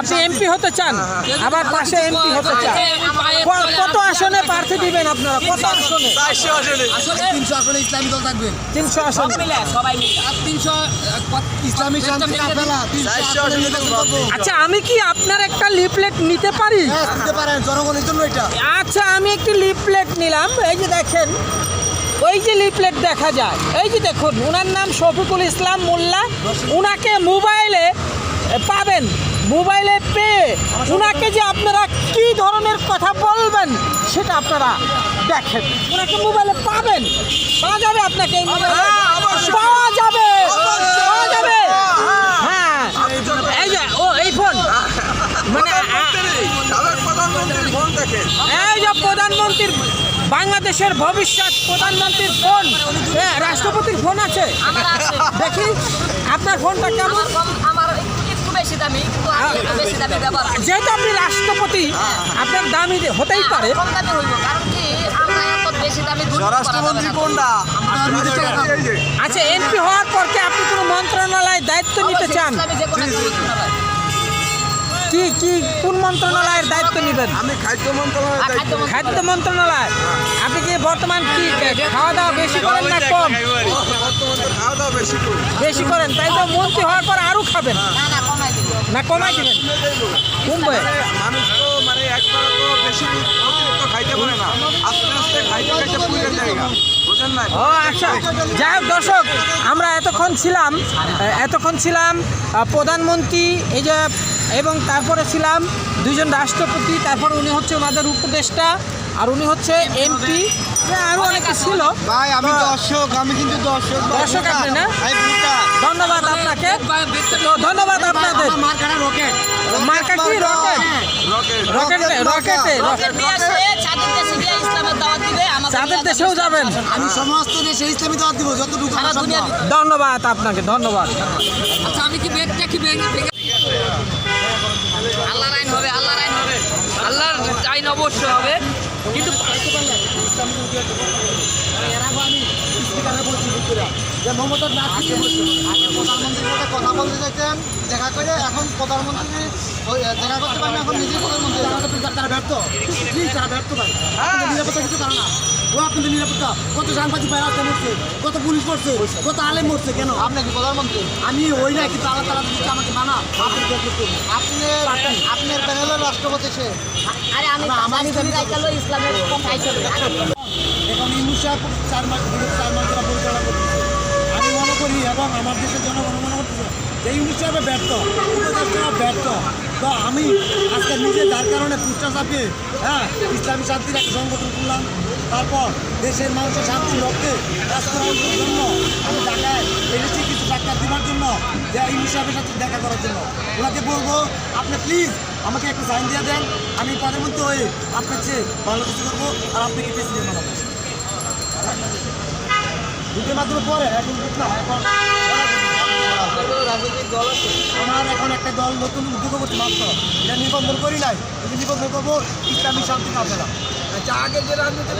আপনি এমপি হতে চান আবার পাশে এমপি হতে চান। কত আসনে প্রার্থী দিবেন আপনারা? কত আসনে? তিনশো আসলে ইসলামী দল থাকবে। তিনশো আসন। ইসলামী শান্তি কাফেলা আচ্ছা আমি কি আপনার একটা লিফলেট নিতে পারি? হ্যাঁ পারেন জনগণের জন্য এটা। আচ্ছা আমি একটি লিফলেট নিলাম। এই যে দেখেন ওই যে লিফলেট দেখা যায়। এই যে দেখুন ওনার নাম শফিকুল ইসলাম মোল্লা। ওনাকে মোবাইলে পাবেন। মোবাইলে পেয়ে উনাকে যে আপনারা কি ধরনের কথা বলবেন সেটা আপনারা দেখেন। ওনাকে মোবাইলে পাবেন। পাওয়া যাবে আপনাকে? পাওয়া যাবে। পাওয়া যাবে। হ্যাঁ। এই যে ও এই ফোন। মানে এই যে প্রধানমন্ত্রীর বাংলাদেশের ভবিষ্যৎ প্রধানমন্ত্রীর ফোন। হ্যাঁ, রাষ্ট্রপতির ফোন আছে। দেখি আপনার ফোনটা কেমন? বেশি দামি কিন্তু আমি বেশি দামি ব্যবহার করি। যেহেতু আপনি রাষ্ট্রপতি আপনার দামি হতেই পারে। কম দামি হইব কারণ কি আমরা এত বেশি দামি স্বরাষ্ট্রমন্ত্রী কোনটা? আচ্ছা এমপি হওয়ার পর কি আপনি কোনো মন্ত্রণালয়ের দায়িত্ব নিতে চান? মন্ত্রণালয়। কি কি কোন মন্ত্রণালয়ের দায়িত্ব নেবেন? আমি খাদ্য মন্ত্রণালয়ের আর দায়িত্ব খাদ্য মন্ত্রণালয়? আপনি কি বর্তমান কি খাওয়া দাওয়া বেশি করেন না কম? খাওয়া দাওয়া বেশি বেশি করেন তাই তো মন্ত্রী হওয়ার পর আরও খাবেন। না কমাই দিবেন কমবে মানুষ তো মানে একবার তো বেশি অতিরিক্ত খাইতে পারে না। আস্তে আস্তে খাইতে খাইতে পুড়ে ও আচ্ছা। যাই হোক দর্শক আমরা এতক্ষণ ছিলাম এতক্ষণ ছিলাম প্রধানমন্ত্রী এই যে এবং তারপরে ছিলাম দুজন রাষ্ট্রপতি তারপর উনি হচ্ছে ওনাদের উপদেষ্টা। আর উনি হচ্ছে এমপি আরও অনেকে ছিল। ভাই আমি দর্শক আমি কিন্তু দর্শক দর্শক আপনি না? ধন্যবাদ আপনাকে। তো ধন্যবাদ আপনাদের। মার্কা কি? Rocket rocket? রকেটে। রকেটে রকেট চাঁদের দেশেও যাবেন। আমি সমস্ত দেশে ইসলামী দাওয়াত দিব যতটুকু সারা দুনিয়া ধন্যবাদ আপনাকে ধন্যবাদ। আচ্ছা আমি কি ব্যাগটা কি ব্যাগ আল্লাহর আইন হবে আল্লাহর আইন হবে। আল্লাহর আইন অবশ্যই হবে। কিন্তু এর আগে আমি স্পিকারে বলছি ভিতরে যে মমতাজ না আগে প্রধানমন্ত্রীর সাথে কথা বলতে চাইছেন দেখা করে এখন প্রধানমন্ত্রী দেখা করতে পারেন এখন নিজেই প্রধানমন্ত্রী। তারা ব্যর্থ প্লিজ তারা ব্যর্থ। ভাই আপনাদের নিরাপত্তা কিছু কারণ না। ও আপনাদের নিরাপত্তা। কত সাংবাদিক ভাই রাস্তায় মরছে কত পুলিশ মরছে কত আলেম মরছে কেন? আপনি কি প্রধানমন্ত্রী? আমি ওই না কিন্তু আল্লাহ তালা দিচ্ছে আমাকে মানা আপনি আপনি আপনার প্যানেলের রাষ্ট্রপতি সে। আরে আমি ইসলামের এখন ইউনুস সাহেব চার মাস চার মাস ধরে পরিচালনা করতেছে আমি মনে করি এবং আমার দেশের জনগণ ইউনুস সাহেবে ব্যর্থ, উপদেষ্টারা ব্যর্থ। তো আমি আজকে নিজে যার কারণে পুষ্টা চাপিয়ে হ্যাঁ ইসলামী শান্তির একটা সংগঠন করলাম, তারপর দেশের মানুষের শান্তির লক্ষ্যে কাজ করার জন্য, আমি ঢাকায় এনেছি কিছু সাক্ষাৎ দেওয়ার জন্য, যে ইউনুস সাহেবের সাথে দেখা করার জন্য। ওনাকে বলব, আপনি প্লিজ আমাকে একটু সাইন দিয়ে দেন, আমি প্রধানমন্ত্রী হয়ে আপনার চেয়ে ভালো কিছু করব, আর আপনাকে প্রেসিডেন্ট বানাবো দুটোর মাধ্যমে পরে, এখন এখন আমার এখন একটা দল নতুন উদ্যোগ করছে, মাত্র। এটা নিবন্ধন করি নাই, কিন্তু নিবন্ধন করব ইসলামী শান্তি যা আগে যে রাজনীতি